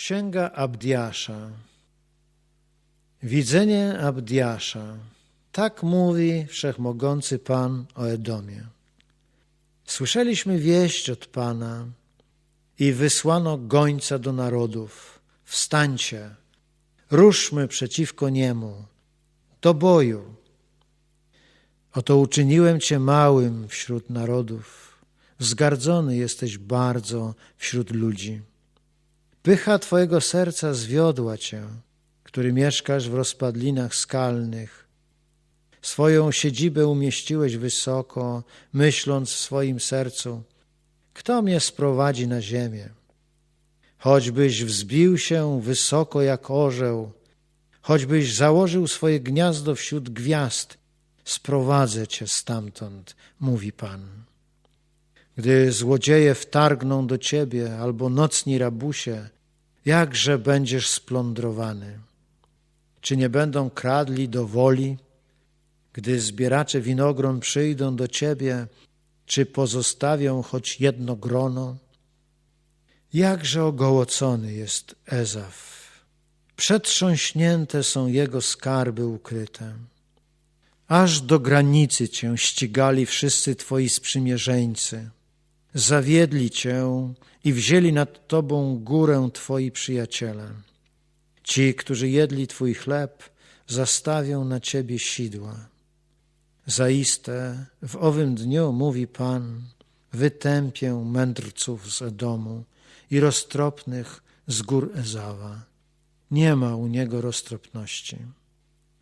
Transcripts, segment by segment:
Księga Abdiasza Widzenie Abdiasza Tak mówi Wszechmogący Pan o Edomie. Słyszeliśmy wieść od Pana i wysłano gońca do narodów. Wstańcie, ruszmy przeciwko niemu, do boju. Oto uczyniłem Cię małym wśród narodów, wzgardzony jesteś bardzo wśród ludzi. Pycha Twojego serca zwiodła Cię, który mieszkasz w rozpadlinach skalnych. Swoją siedzibę umieściłeś wysoko, myśląc w swoim sercu, kto mnie sprowadzi na ziemię? Choćbyś wzbił się wysoko jak orzeł, choćbyś założył swoje gniazdo wśród gwiazd, sprowadzę cię stamtąd, mówi Pan. Gdy złodzieje wtargną do ciebie albo nocni rabusie, jakże będziesz splądrowany? Czy nie będą kradli do woli? Gdy zbieracze winogron przyjdą do ciebie, czy pozostawią choć jedno grono? Jakże ogołocony jest Ezaf. Przetrząśnięte są jego skarby ukryte. Aż do granicy cię ścigali wszyscy twoi sprzymierzeńcy. Zawiedli cię i wzięli nad tobą górę twoi przyjaciele. Ci, którzy jedli twój chleb, zastawią na ciebie sidła. Zaiste w owym dniu, mówi Pan, wytępię mędrców z Edomu i roztropnych z gór Ezawa. Nie ma u niego roztropności.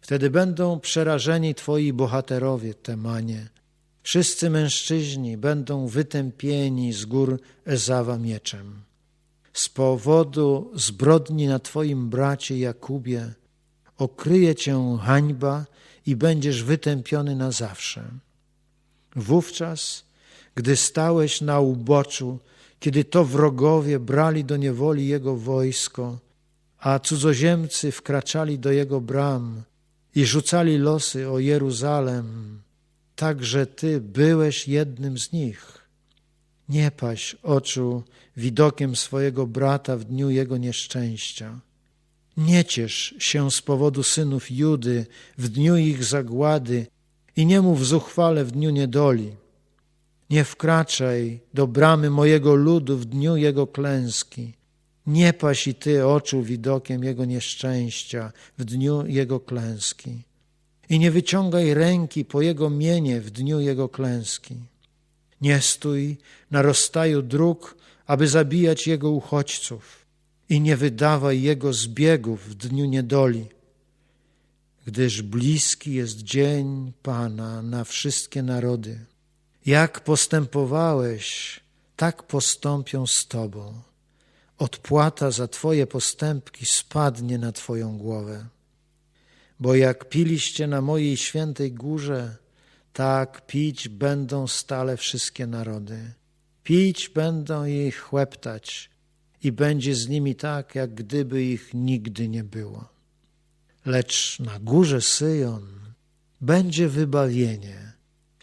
Wtedy będą przerażeni Twoi bohaterowie, Temanie. Wszyscy mężczyźni będą wytępieni z gór Ezawa mieczem. Z powodu zbrodni na Twoim bracie Jakubie okryje Cię hańba i będziesz wytępiony na zawsze. Wówczas, gdy stałeś na uboczu, kiedy to wrogowie brali do niewoli jego wojsko, a cudzoziemcy wkraczali do jego bram i rzucali losy o Jeruzalem, także ty byłeś jednym z nich. Nie paś oczu widokiem swojego brata w dniu jego nieszczęścia. Nie ciesz się z powodu synów Judy w dniu ich zagłady i nie mów zuchwale w dniu niedoli. Nie wkraczaj do bramy mojego ludu w dniu jego klęski. Nie paś i ty oczu widokiem jego nieszczęścia w dniu jego klęski. I nie wyciągaj ręki po jego mienie w dniu jego klęski. Nie stój na rozstaju dróg, aby zabijać jego uchodźców i nie wydawaj jego zbiegów w dniu niedoli, gdyż bliski jest dzień Pana na wszystkie narody. Jak postępowałeś, tak postąpią z Tobą. Odpłata za Twoje postępki spadnie na Twoją głowę. Bo jak piliście na mojej świętej górze, tak pić będą stale wszystkie narody. Pić będą i chłeptać, i będzie z nimi tak, jak gdyby ich nigdy nie było. Lecz na górze Syjon będzie wybawienie.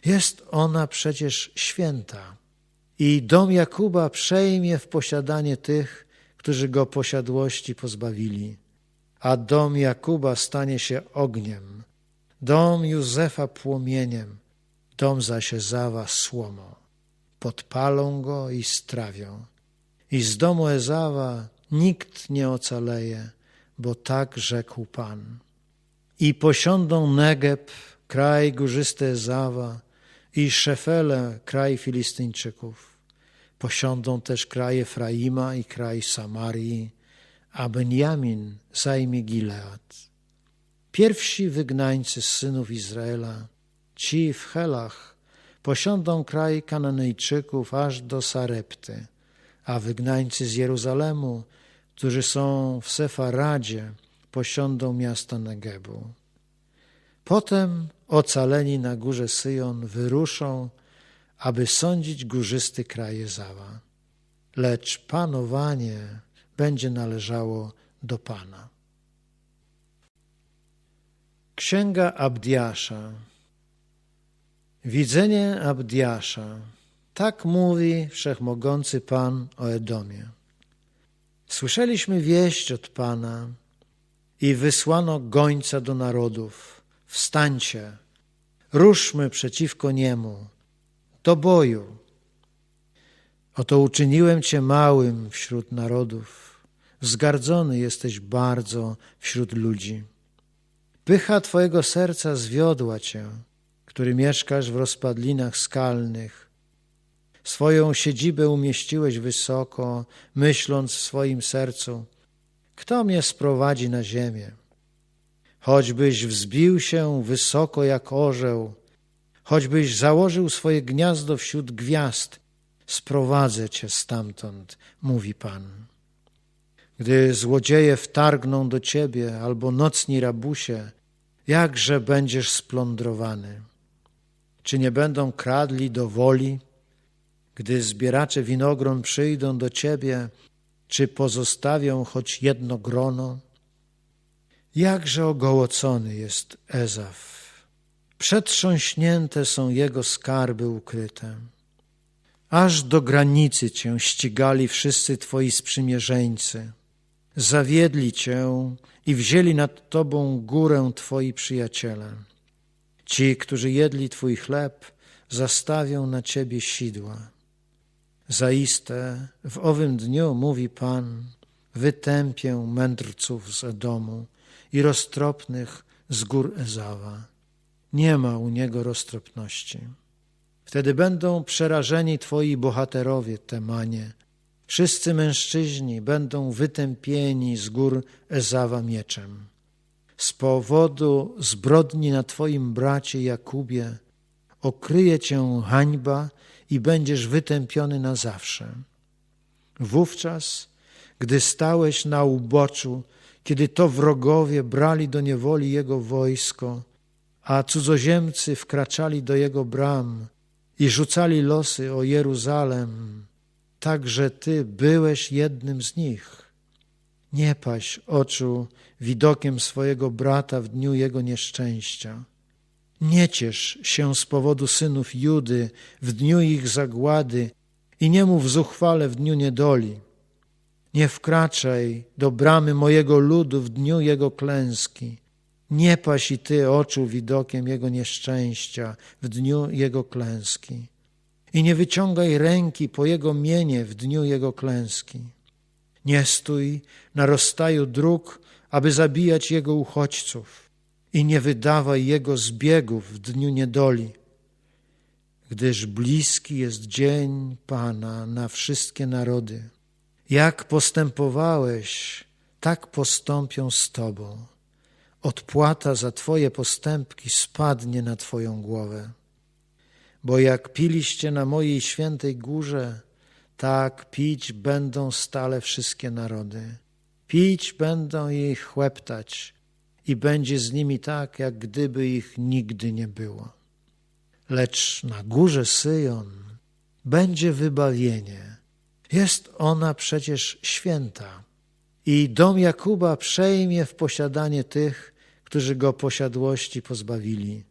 Jest ona przecież święta i dom Jakuba przejmie w posiadanie tych, którzy go posiadłości pozbawili, a dom Jakuba stanie się ogniem, dom Józefa płomieniem, dom zaś Ezawa słomą. Podpalą go i strawią i z domu Ezawa nikt nie ocaleje, bo tak rzekł Pan. I posiądą Negeb, kraj górzysty Ezawa, i Szefele, kraj Filistyńczyków. Posiądą też kraj Efraima i kraj Samarii, a Benjamin zajmie Gilead. Pierwsi wygnańcy z synów Izraela, ci w Helach, posiądą kraj Kananejczyków aż do Sarepty a wygnańcy z Jeruzalemu, którzy są w Sefaradzie, posiądą miasta Negebu. Potem ocaleni na górze Syjon wyruszą, aby sądzić górzysty kraj Ezawa. Lecz panowanie będzie należało do Pana. Księga Abdiasza Widzenie Abdiasza tak mówi wszechmogący Pan o Edomie. Słyszeliśmy wieść od Pana i wysłano gońca do narodów. Wstańcie, ruszmy przeciwko niemu, do boju. Oto uczyniłem cię małym wśród narodów, wzgardzony jesteś bardzo wśród ludzi. Pycha twojego serca zwiodła cię, który mieszkasz w rozpadlinach skalnych. Swoją siedzibę umieściłeś wysoko, myśląc w swoim sercu, kto mnie sprowadzi na ziemię? Choćbyś wzbił się wysoko jak orzeł, choćbyś założył swoje gniazdo wśród gwiazd, sprowadzę cię stamtąd, mówi Pan. Gdy złodzieje wtargną do ciebie, albo nocni rabusie, jakże będziesz splądrowany? Czy nie będą kradli do woli? Gdy zbieracze winogron przyjdą do ciebie, czy pozostawią choć jedno grono? Jakże ogołocony jest Ezaf. Przetrząśnięte są jego skarby ukryte. Aż do granicy cię ścigali wszyscy twoi sprzymierzeńcy. Zawiedli cię i wzięli nad tobą górę twoi przyjaciele. Ci, którzy jedli twój chleb, zastawią na ciebie sidła. Zaiste w owym dniu, mówi Pan, wytępię mędrców z Edomu i roztropnych z gór Ezawa. Nie ma u niego roztropności. Wtedy będą przerażeni Twoi bohaterowie, Temanie. Wszyscy mężczyźni będą wytępieni z gór Ezawa mieczem. Z powodu zbrodni na Twoim bracie Jakubie okryje Cię hańba i będziesz wytępiony na zawsze. Wówczas, gdy stałeś na uboczu, kiedy to wrogowie brali do niewoli jego wojsko, a cudzoziemcy wkraczali do jego bram i rzucali losy o Jeruzalem, także Ty byłeś jednym z nich. Nie paś oczu widokiem swojego brata w dniu jego nieszczęścia. Nie ciesz się z powodu synów Judy w dniu ich zagłady i nie mów zuchwale w dniu niedoli. Nie wkraczaj do bramy mojego ludu w dniu jego klęski. Nie paś i ty oczu widokiem jego nieszczęścia w dniu jego klęski. I nie wyciągaj ręki po jego mienie w dniu jego klęski. Nie stój na rozstaju dróg, aby zabijać jego uchodźców i nie wydawaj jego zbiegów w dniu niedoli, gdyż bliski jest dzień Pana na wszystkie narody. Jak postępowałeś, tak postąpią z Tobą. Odpłata za Twoje postępki spadnie na Twoją głowę. Bo jak piliście na mojej świętej górze, tak pić będą stale wszystkie narody. Pić będą ich chłeptać i będzie z nimi tak, jak gdyby ich nigdy nie było. Lecz na górze Syjon będzie wybawienie. Jest ona przecież święta i dom Jakuba przejmie w posiadanie tych, którzy go posiadłości pozbawili,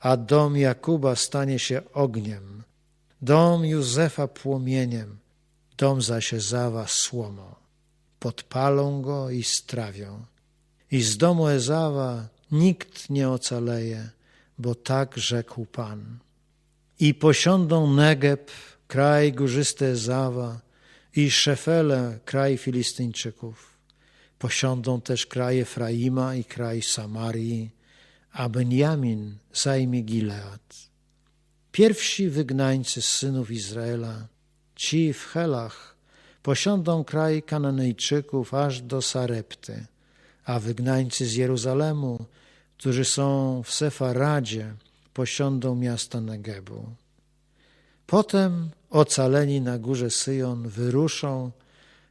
a dom Jakuba stanie się ogniem, dom Józefa płomieniem, dom zaś Ezawa słomą. Podpalą go i strawią. I z domu Ezawa nikt nie ocaleje, bo tak rzekł Pan. I posiądą Negeb, kraj górzysty Ezawa, i Szefele, kraj Filistyńczyków. Posiądą też kraj Efraima i kraj Samarii, a Benjamin zajmie Gilead. Pierwsi wygnańcy z synów Izraela, ci w Helach, posiądą kraj Kananejczyków aż do Sarepty, a wygnańcy z Jeruzalemu, którzy są w Sefaradzie, posiądą miasta Negebu. Potem ocaleni na górze Syjon wyruszą,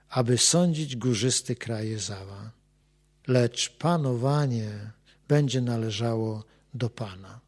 aby sądzić górzysty kraj Zała. Lecz panowanie będzie należało do Pana.